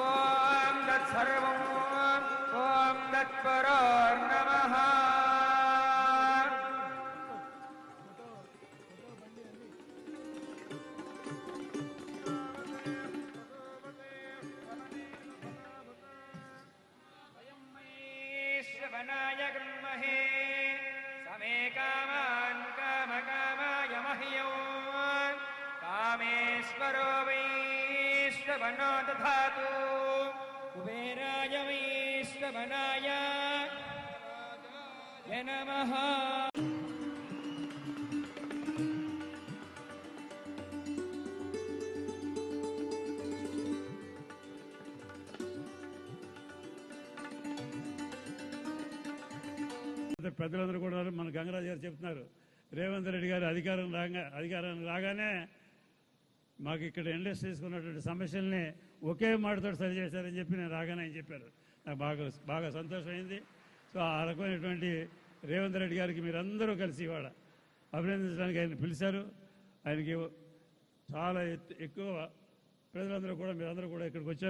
ॐ तत्सर्वम् ॐ तत्परो नमः श्रवणाय गृह्महे वैश्ववनो दधातु कुबेराय वैश्ववनाय य नमः అయితే పెద్దలందరూ కూడా మన గంగరాజు గారు చెప్తున్నారు రేవంత్ రెడ్డి గారు అధికారం రాగా అధికారం రాగానే మాకు ఇక్కడ ఇండస్ట్రీస్కి ఉన్నటువంటి సమస్యల్ని ఒకే మాటతో సరి చేశారని చెప్పి నేను రాగానే ఆయన చెప్పారు. నాకు బాగా బాగా సంతోషమైంది. సో ఆ రకమైనటువంటి రేవంత్ రెడ్డి గారికి మీరందరూ కలిసి ఇవాళ అభినందించడానికి ఆయన పిలిచారు. ఆయనకి చాలా ఎక్కువ ప్రజలందరూ కూడా మీరందరూ కూడా ఇక్కడికి వచ్చారు.